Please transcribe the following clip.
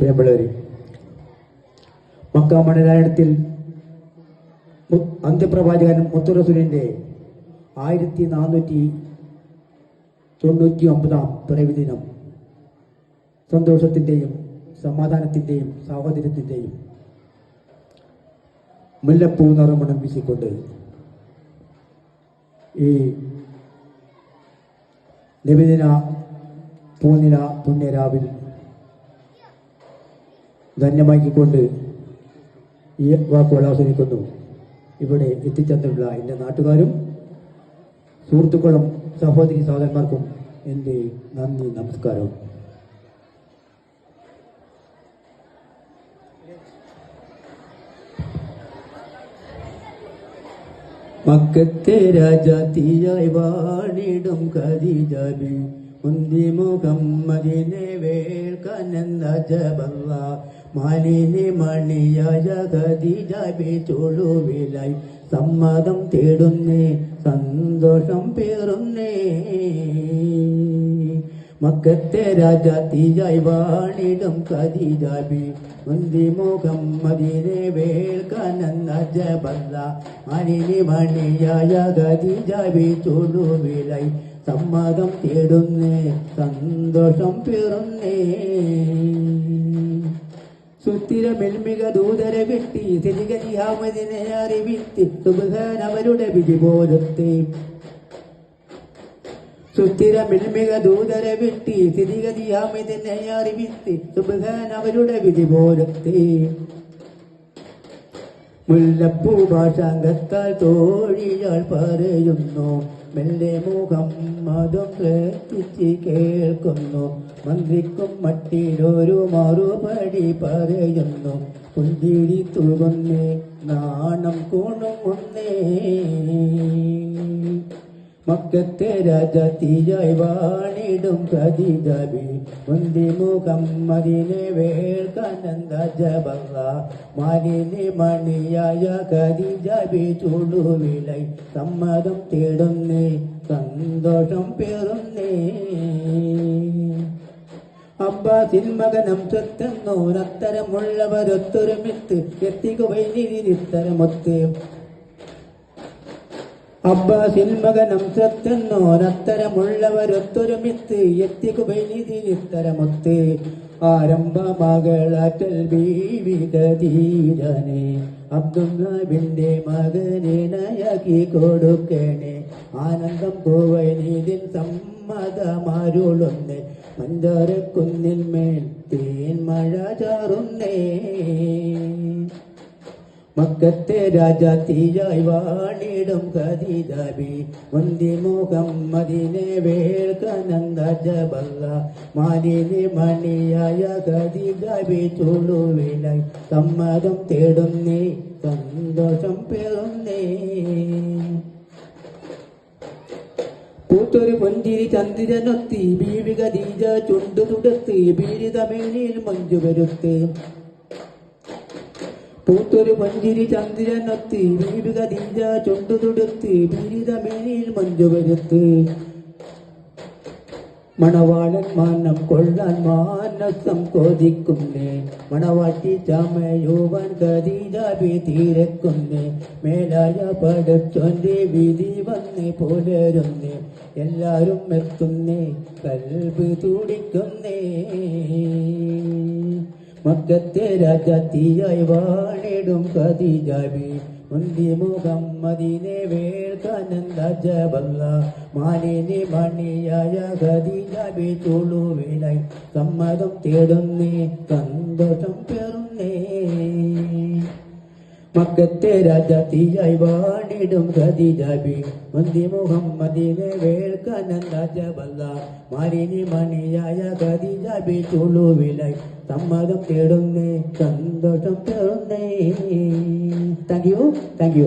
പ്രിയമുള്ളവരെ മക്ക മണരായണത്തിൽ അന്ത്യപ്രവാചകൻ മുത്തുറസുലിന്റെ ആയിരത്തി നാനൂറ്റി തൊണ്ണൂറ്റി ഒമ്പതാം പിറവി ദിനം സന്തോഷത്തിന്റെയും സമാധാനത്തിന്റെയും സാഹോദര്യത്തിന്റെയും മുല്ലപ്പൂ നിറമണം വീശിക്കൊണ്ട് ഈ നിവേദന പൂനില പുണ്യരാവിൽ ധന്യമാക്കിക്കൊണ്ട് ഈ വാക്കുകൾ അവസാനിക്കുന്നു. ഇവിടെ എത്തിച്ചേർന്നിട്ടുള്ള എന്റെ നാട്ടുകാരും സുഹൃത്തുക്കളും സഹോദരി സഹോദരന്മാർക്കും എന്റെ നന്ദി നമസ്കാരം. മക്കത്തെ രാജാത്തിയായി വാണിടും ഖദീജബി മുന്തി മതിനെ വേൽക്കനന്ദ ജബല്ല മാലിനി മണിയായ ഖദീജബി ചുളുവിലായി. സമ്മതം തേടുന്നേ സന്തോഷം പേറുന്നേ. മക്കത്തെ രാജാത്തിയായി വാണിടും കതിജാബി മുന്തി മതിരെ വേൽക്കനന്ന ജബല്ല മാലിനി മണിയായ ഖദീജബി ചുളുവിലായി. സമ്മതം തേടുന്നേ സന്തോഷം പിറന്നേ. സുത്തിര മെൽമിക ദൂതരെ വെട്ടി തിരികരിയാമതിനെ അറിവിത്തി സുബാൻ അവരുടെ വിധി പോലത്തെ. സുത്തിര മെൽമിക ദൂതര വെട്ടി തിരികരിയാമതിനെ അറിവിത്തി സുബാൻ അവരുടെ വിധി പോലത്തെ. മുല്ലപ്പൂ ഭാഷാംഗത്താൽ തോഴിയാൾ പറയുന്നു മെല്ലെ മുഖം മതം കേൾപ്പിച്ച് കേൾക്കുന്നു. മന്ത്രിക്കും മട്ടിലൊരു മറുപടി പറയുന്നു. പുഞ്ചിരി തുറന്നേ നാണം കുണുങ്ങുന്നേ. മക്കത്തെ രാജാത്തിയായി വാണിടും ഖദീജബി മുന്തി മതിനെ വേൾക്കനന്ദ ജബല്ല മാലിനി മണിയായ ഖദീജബി ചുടുവിളൈ സമ്മതം തേടുന്നേ സന്തോഷം പേറുന്നേ. അബ്ബാസിൻ മകനം സ്വത്തെന്നോരത്തരമുള്ളവരൊത്തൊരുമിത്ത് എത്തികുവൈനിരിത്തരമൊത്തേ അബ്ബാസിൻ മകനം സത്തെന്നോരത്തരമുള്ളവരൊത്തൊരുമിത്ത് എത്തികുവൈനിരിത്തരമൊത്ത് ആരംഭമകളാറ്റൽ ബീവിതീരനെ അബ്ദുല്ലാബിന്റെ മകനിണയാക്കി കൊടുക്കണേ. ആനന്ദം പോവൈനിതിൽ സമ്മതമാരുളൊന്ന് മഞ്ചാരക്കുന്നിൽ മേൽ തേൻ മഴ ചാറുന്നേ. മക്കത്തെ രാജാത്തിയായി വാണിടും ഖദീജബി മുഖം മുഹമ്മദിനെ വേൾക്കനന്ദ ജബല്ല. മാലിനി മണിയായ ഖദീജബി ചുളുവിലായി സമ്മതം തേടുന്നേ സന്തോഷം പേറുന്നേ പൂത്തൊരു പൊന്തിരി ചന്ദ്രനൊത്തി ബീവിക ദീജ ചുണ്ടു തുടത്ത് ബീരിതമേനിയിൽ മഞ്ജു വരുത്ത്. പൂത്തൊരു മഞ്ചിരി ചന്ദ്രനൊത്ത് വീടുക തിഞ്ച ചുണ്ടു തുടത്ത് ബീരിതമേനിയിൽ മഞ്ജു വരുത്ത് മണവാളൻ മാനം കൊള്ളാൻ മാനസം കോതിക്കുന്നേ മണവാട്ടി ചമയോവൻ കരീതാവി തീരക്കുന്നേ മേലായ പടച്ചൊന്റെ വിധി വന്ന് പുലരുന്നേ എല്ലാരും എത്തുന്നേ കൽബ് തുടിക്കുന്നേ. മക്കത്തെ രാജാത്തിയായി വാണിടും കതിജാബി മുന്തി മുഹമ്മദിനെ വേൾക്കനന്ദ ജബല്ല മാലിനി മണിയായ കതിജാബി തുളുവിനായി സമ്മതം തേടുന്നേ സന്തോഷം പേറുന്നേ. മക്കത്തെ രാജാത്തിയായി വാണിടും ഖദീജാബി മുന്തി മുഹമ്മദിനെ വേൾക്കനന്ദ ജബല്ല മാലിനി മണിയായ ഖദീജാബി ചുളുവിലായി. സമ്മതം തേടുന്നേ സന്തോഷം തേടുന്നേ. Thank you thank you